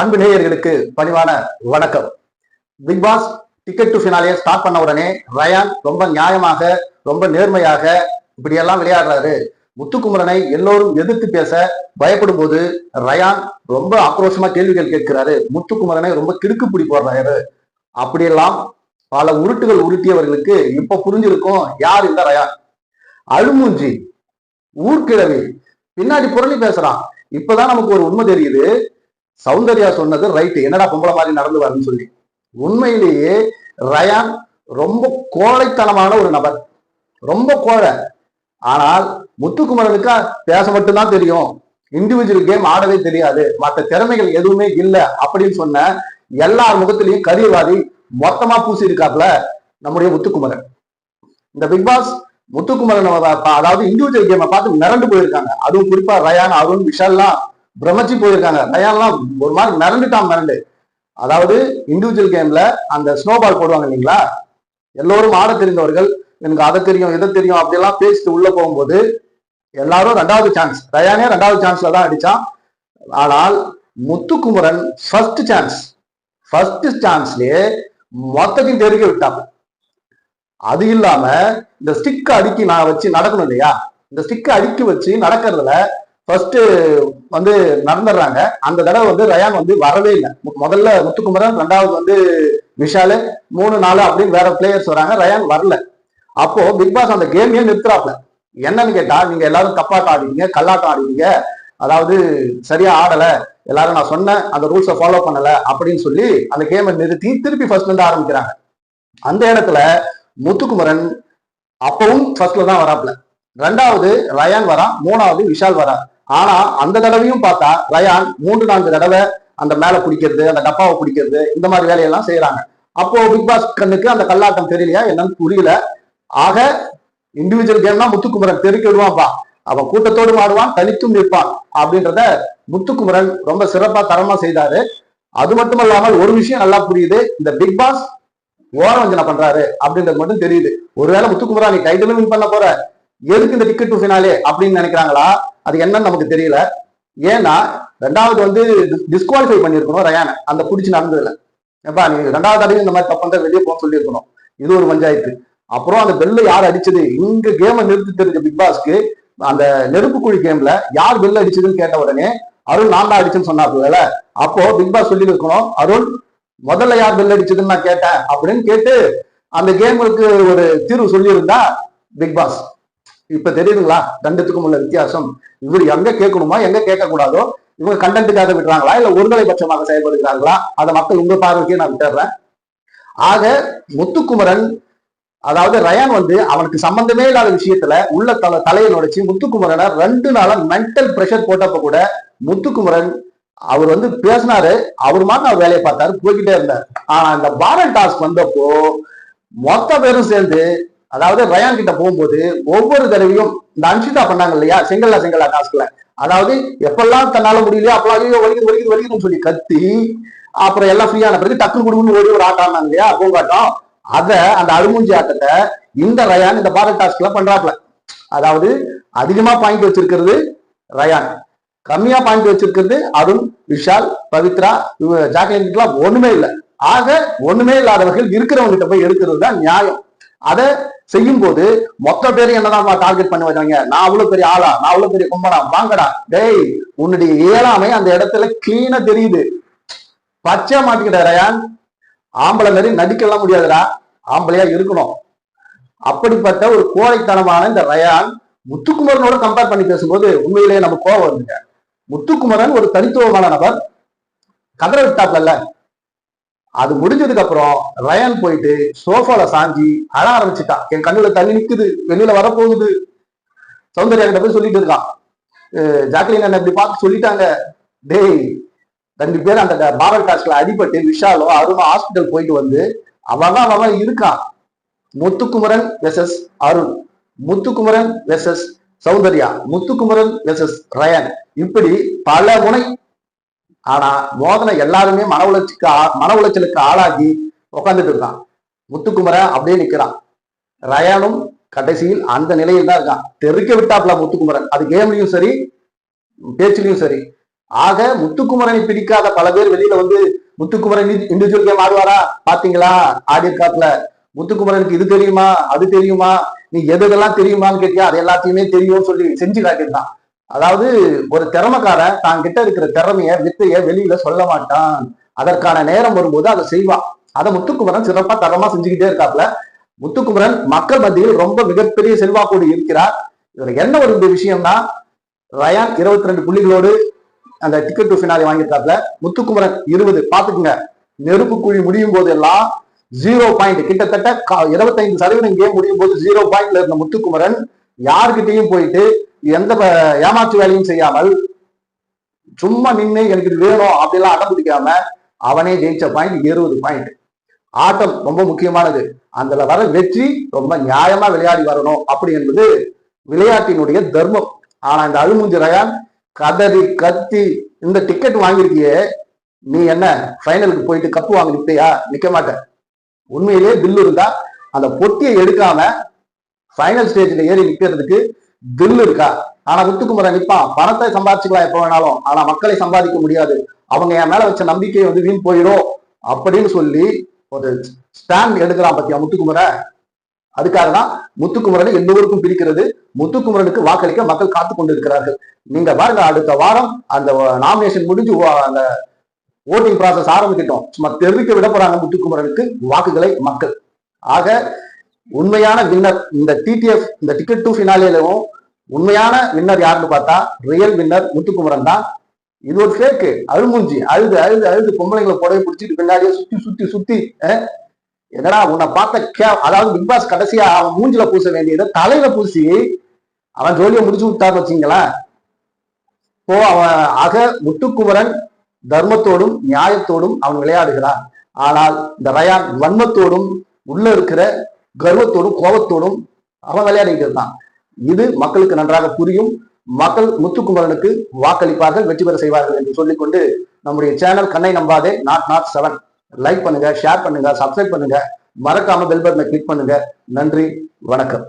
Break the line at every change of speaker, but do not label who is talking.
அன்பு நேயர்களுக்கு பணிவான வணக்கம். Bigg Boss ticket to finale start பண்ண உடனே ரயான் ரொம்ப நியாயமாக ரொம்ப நேர்மையாக இப்படியெல்லாம் விளையாடுறாரு. முத்துக்குமரனை எல்லோரும் எதிர்த்து பேச பயப்படும் போது ரயான் ரொம்ப ஆக்ரோஷமா கேள்விகள் கேட்கிறாரு. முத்துக்குமரனை ரொம்ப கிடுக்கு பிடி போடுறாரு. அப்படியெல்லாம் பல உருட்டுகள் உருட்டியவர்களுக்கு இப்ப புரிஞ்சிருக்கும் யார் இந்த ரயான் அழுமூஞ்சி ஊர்க்கிழவி பின்னாடி புரளி பேசுறான். இப்பதான் நமக்கு ஒரு உண்மை தெரியுது. சௌந்தர்யா சொன்னது ரைட்டு என்னடா பொம்பளை மாதிரி நடந்து வரணும்னு சொல்லி. உண்மையிலேயே ரயான் ரொம்ப கோழைத்தனமான ஒரு நபர். ரொம்ப கோழை. ஆனால் முத்துக்குமரனுக்கு பேச மட்டும்தான் தெரியும். இண்டிவிஜுவல் கேம் ஆடவே தெரியாது. மற்ற திறமைகள் எதுவுமே இல்லை அப்படின்னு சொன்ன எல்லார் முகத்திலையும் கரியவாதி மொத்தமா பூசி இருக்காப்ல நம்முடைய முத்துக்குமரன். இந்த பிக் பாஸ் முத்துக்குமரன் அதாவது இண்டிவிஜுவல் கேமை பார்த்து மிரண்டு போயிருக்காங்க. அதுவும் குறிப்பா ரயான் அருண் விஷால்லாம் பிரமிச்சு போயிருக்காங்க. ரயான்லாம் ஒரு மாதிரி மிரண்டுட்டான் மிரண்டு. அதாவது இண்டிவிஜுவல் கேம்ல அந்த ஸ்னோபால் போடுவாங்க இல்லைங்களா? எல்லோரும் ஆட தெரிந்தவர்கள் எனக்கு அதை தெரியும் இதை தெரியும் அப்படியெல்லாம் பேசிட்டு உள்ள போகும்போது எல்லாரும் ரெண்டாவது சான்ஸ் ரயானே ரெண்டாவது சான்ஸ்ல தான் அடிச்சான். ஆனால் முத்துக்குமரன் ஃபர்ஸ்ட் சான்ஸ் ஃபர்ஸ்ட் சான்ஸ்லயே மொத்தத்தையும் தெருக்க விட்டாங்க அது இல்லாம இந்த ஸ்டிக்கை அடுக்கி நான் வச்சு நடக்கணும் இல்லையா? இந்த ஸ்டிக்கை அடுக்கி வச்சு நடக்கிறதுல ஃபர்ஸ்ட் வந்து நடந்துடுறாங்க அந்த தடவை வந்து ரயான் வந்து வரவே இல்லை. முதல்ல முத்துக்குமரன் ரெண்டாவது வந்து விஷாலு மூணு நாலு அப்படின்னு வேற பிளேயர்ஸ் வராங்க. ரயான் வரல. அப்போ பிக் பாஸ் அந்த கேமையே நிறுத்துறாப்ல. என்னன்னு கேட்டா நீங்க எல்லாரும் தப்பாட்டம் ஆடுவீங்க கல்லாட்டம் ஆடுவீங்க அதாவது சரியா ஆடல. எல்லாரும் நான் சொன்னேன் அந்த ரூல்ஸை ஃபாலோ பண்ணல அப்படின்னு சொல்லி அந்த கேமை நிறுத்தி திருப்பி ஃபர்ஸ்ட்ல இருந்து ஆரம்பிக்கிறாங்க. அந்த இடத்துல முத்துக்குமரன் அப்பவும் ஃபர்ஸ்ட்ல தான் வராப்ல. ரெண்டாவது ரயான் வரான் மூணாவது விஷால் வரா. ஆனா அந்த தடவையும் பார்த்தா ரயான் மூன்று நான்கு தடவை அந்த மேல பிடிக்கிறது அந்த டப்பாவை பிடிக்கிறது இந்த மாதிரி வேலையெல்லாம் செய்யறாங்க அப்போ பிக் பாஸ் கண்ணுக்கு அந்த கல்லாட்டம் தெரியலையா என்னன்னு புரியல. ஆக இண்டிவிஜுவல் கேம்னா முத்துக்குமரன் தெருக்கி விடுவான்ப்பா. அவன் கூட்டத்தோடு ஆடுவான் தனித்தும் நிற்பான் அப்படின்றத முத்துக்குமரன் ரொம்ப சிறப்பா தரமா செய்தாரு. அது மட்டும் இல்லாமல் ஒரு விஷயம் நல்லா புரியுது. இந்த பிக் பாஸ் ஓரவஞ்சனை பண்றாரு அப்படின்றது மட்டும் தெரியுது. ஒருவேளை முத்துக்குமரா நீ டைட்டிலும் வின் பண்ண போற. எதுக்கு இந்த டிக்கெட் டு ஃபினாலே அப்படின்னு நினைக்கிறாங்களா? அது என்னன்னு நமக்கு தெரியல. ஏன்னா ரெண்டாவது வந்து டிஸ்குவாலிஃபை பண்ணியிருக்கணும் ரயானை. அந்த பிடிச்சி நடந்ததுல. ஏப்பா நீ ரெண்டாவது அடி இந்த மாதிரி தப்பு வெளியே போக சொல்லியிருக்கணும். இது ஒரு பஞ்சாயத்து அப்புறம் அந்த பெல்ல யார் அடிச்சது? இங்க கேமை நிறுத்தி தெரிஞ்ச பிக் பாஸ்க்கு அந்த நெருப்பு குழி கேம்ல யார் பெல்ல அடிச்சதுன்னு கேட்ட உடனே அருள் நான் தான் அடிச்சுன்னு சொன்னாப்புல அப்போ பிக் பாஸ் சொல்லி இருக்கணும் அருண் முதல்ல யார் பெல் அடிச்சதுன்னு நான் கேட்டேன் அப்படின்னு கேட்டு அந்த கேமுக்கு ஒரு தீர்வு சொல்லியிருந்தா பிக் பாஸ் இப்ப தெரியுதுங்களா? ரெண்டுத்துக்கும் உள்ள வித்தியாசம். இவர் எங்க கேட்கணுமா எங்க கேட்க கூடாதோ இவங்க கண்டென்ட்டுக்காக விடுறாங்களா? இல்ல ஒருதலை பட்சமாக செயல்படுகிறார்களா அதை மக்கள் உங்க பார்வைக்கே நான் விட்டுறேன். ஆக முத்துக்குமரன் அதாவது ரயான் வந்து அவனுக்கு சம்பந்தமே இல்லாத விஷயத்துல உள்ள தல தலையை நுடைச்சு முத்துக்குமரனை ரெண்டு நாளா மென்டல் ப்ரெஷர் போட்டப்ப கூட முத்துக்குமரன் அவர் வந்து பேசினாரு. அவர் மாதிரி அவர் வேலையை பார்த்தாரு போய்கிட்டே இருந்தார். ஆனா அந்த பாரல் டாஸ்க் வந்தப்போ மொத்த பேரும் சேர்ந்து அதாவது ரயான் கிட்ட போகும்போது ஒவ்வொரு தடவையும் இந்த அன்ஷிதா பண்ணாங்க இல்லையா? செங்கல்லா செங்கல்லா டாஸ்க்ல அதாவது எப்பெல்லாம் தன்னால முடியலையோ அப்பெல்லாம் ஐயோ வலிக்குது வலிக்குது வலிக்குதுன்னு சொல்லி கத்தி அப்புறம் எல்லாம் ஃப்ரீயான பிறகு டக்கு குடும்பம்னு ஓடி ஒரு ஆட்டம் ஆனாங்க இல்லையா? பூங்காட்டம். அத அந்த அழுமூஞ்சி ஆட்டத்தை இந்த ரயான் இந்த பாரத் டாஸ்க்ல பண்றாப்ல அதாவது அதிகமா பாயிண்ட் வச்சிருக்கிறது ரயான். கம்மியா பாயிண்ட் வச்சிருக்கிறது அருண் விஷால் பவித்ரா ஜாக்லின்லாம் ஒண்ணுமே இல்லை. ஆக ஒண்ணுமே இல்லாதவர்கள் இருக்கிறவங்க கிட்ட போய் எடுக்கிறது தான் நியாயம். அதை செய்யும் போது மொத்த பேரும் என்னதான் டார்கெட் பண்ணி வச்சாங்க? நான் அவ்வளவு பெரிய ஆளா? நான் அவ்வளவு பெரிய கும்படா வாங்கடா. டேய் உன்னுடைய இயலாமை அந்த இடத்துல கிளீனா தெரியுது. பச்சை மாட்டிக்கிட்ட ரயான். ஆம்பளை மாதிரி நடிக்கலாம் முடியாதுடா. ஆம்பளையா இருக்கணும். அப்படிப்பட்ட ஒரு கோழைத்தனமான இந்த ரயான் முத்துக்குமரனோட கம்பேர் பண்ணி பேசும்போது உண்மையிலேயே நம்ம கோவம் வருதுங்க முத்துக்குமரன் ஒரு தனித்துவமான நபர். கதற விட்டாப்ல அது முடிஞ்சதுக்கு அப்புறம் ரயான் போயிட்டு சோஃபால சாஞ்சி அழ ஆரம்பிச்சுட்டா. என் கண்ணுல தண்ணி நிக்குது. வெளியில வரப்போகுது. சௌந்தர்யா கிட்ட போய் சொல்லிட்டு இருக்கான். ஜாக்லின் என்ன இப்படி பார்த்து சொல்லிட்டாங்க. டேய் ரெண்டு பேர் அந்த பாரல் காஸ்ட்ல அடிபட்டு விஷாலோ அருணும் ஹாஸ்பிட்டல் போயிட்டு வந்து அவன் தான் அவன் இருக்கான். Muthukumaran versus Arun. Muthukumaran versus Soundarya. Muthukumaran versus Rayan. இப்படி பல முனை ஆனா மோதனை எல்லாருமே மன உளைச்சிக்கு மன உளைச்சலுக்கு ஆளாகி உட்காந்துட்டு இருக்கான். முத்துக்குமரன் அப்படியே நிக்கிறான். ரயானும் கடைசியில் அந்த நிலையில் தான் இருக்கான். தெருக்க விட்டாப்ல முத்துக்குமரன். அது கேம்லயும் சரி பேச்சுலயும் சரி. ஆக முத்துக்குமரனை பிடிக்காத பல பேர் வெளியில வந்து முத்துக்குமரன் இண்டிவிஜுவல் கேம் ஆடுவாரா? பாத்தீங்களா? ஆடியிருக்காப்ல முத்துக்குமரனுக்கு இது தெரியுமா? அது தெரியுமா? நீ எது எதெல்லாம் தெரியுமான்னு கேட்டியா? அது எல்லாத்தையுமே தெரியும்னு சொல்லி செஞ்சு காட்டியிருந்தான். அதாவது ஒரு திறமைக்காரன் தான் கிட்ட இருக்கிற திறமைய வித்தைய வெளியில சொல்ல மாட்டான். அதற்கான நேரம் வரும்போது அதை செய்வான் அதை முத்துக்குமரன் சிறப்பா தரமா செஞ்சுக்கிட்டே இருக்காப்ல முத்துக்குமரன் மக்கள் மத்தியில் ரொம்ப மிகப்பெரிய செல்வாக்கோடு இருக்கிறார். இதுல என்ன ஒரு விஷயம்னா ரயான் இருபத்தி ரெண்டு புள்ளிகளோடு அந்த டிக்கெட் டு ஃபினாலி வாங்கியிருக்காப்ல முத்துக்குமரன் இருபது. பாத்துக்குங்க நெருப்பு குழி முடியும் போதெல்லாம் ஜீரோ பாயிண்ட் கிட்டத்தட்ட கா- 25% சதவீதம் கேம் முடியும் போது ஜீரோ பாயிண்ட்ல இருந்த முத்துக்குமரன் யாருக்கிட்டையும் போயிட்டு எந்த ப- ஏமாற்று வேலையும் செய்யாமல் சும்மா நின்று எனக்கு இது வேணும் அப்படிலாம் அடம் பிடிக்காம அவனே ஜெயிச்ச பாயிண்ட் இருபது பாயிண்ட் ஆட்டம் ரொம்ப முக்கியமானது. அதுல வர வெற்றி ரொம்ப நியாயமா விளையாடி வரணும். அப்படி என்பது விளையாட்டினுடைய தர்மம். ஆனா இந்த அழுமூஞ்சி ரயான் கதறி கத்தி இந்த டிக்கெட் வாங்கியிருக்கியே நீ என்ன ஃபைனலுக்கு போயிட்டு கப்பு வாங்கி நிற்பியா நிக்க மாட்ட உண்மையிலேயே பில் இருந்தா அந்த பொட்டியை எடுக்காம ஃபைனல் ஸ்டேஜ்ல ஏறி நிக்கிறதுக்கு தில் இருக்கா? ஆனா முத்துக்குமரன் நிப்பான் பணத்தை சம்பாதிச்சுக்கலாம் எப்ப வேணாலும். ஆனா மக்களை சம்பாதிக்க முடியாது. அவங்க என் மேல வச்ச நம்பிக்கை வந்து வீண் போயிடும் அப்படின்னு சொல்லி ஒரு ஸ்டாண்ட் எடுக்கிறான் பத்தியா முத்துக்குமரன். அதுக்காக தான் முத்துக்குமரனை எல்லோருக்கும் பிரிக்கிறது. முத்துக்குமரனுக்கு வாக்களிக்க மக்கள் காத்து கொண்டு இருக்கிறார்கள் நீங்க பாருங்க அடுத்த வாரம் அந்த நாமினேஷன் முடிஞ்சு அந்த ஓட்டிங் ப்ராசஸ் ஆரம்பிக்கிட்டோம். சும்மா தெரிவிக்க விட போறாங்க முத்துக்குமரனுக்கு வாக்குகளை மக்கள். ஆக உண்மையான வின்னர் இந்த டிடிஎஃப் இந்த டிக்கெட் டு ஃபினாலேயும் உண்மையான வின்னர் யாருன்னு பார்த்தா ரியல் வின்னர் முத்துக்குமரன் தான். இது ஒரு ஃபேக்கு அழுமூஞ்சி அழுது அழுது அழுது பொம்பளைங்களை புடவை பிடிச்சிட்டு பின்னாடியே சுத்தி சுத்தி சுத்தி என்னடா உன்னை பார்த்த கே அதாவது பிக் பாஸ் கடைசியா அவன் மூஞ்சில பூச வேண்டியதை தலையில பூசி அவன் ஜோலியை முடிச்சு விட்டான்னு வச்சுங்களேன். இப்போ அவன் ஆக முத்துக்குமரன் தர்மத்தோடும் நியாயத்தோடும் அவன் விளையாடுகிறான். ஆனால் இந்த ரயான் வன்மத்தோடும் உள்ள இருக்கிற கர்வத்தோடும் கோபத்தோடும் அவன் விளையாடிட்டு இருந்தான் இது மக்களுக்கு நன்றாக புரியும். மக்கள் முத்துக்குமரனுக்கு வாக்களிப்பார்கள் வெற்றி பெற செய்வார்கள் என்று சொல்லிக்கொண்டு நம்முடைய channel Kannai Nambathe naught naught seven like பண்ணுங்க ஷேர் பண்ணுங்க சப்ஸ்கிரைப் பண்ணுங்க. மறக்காம பெல் பட்டனை கிளிக் பண்ணுங்க. நன்றி வணக்கம்.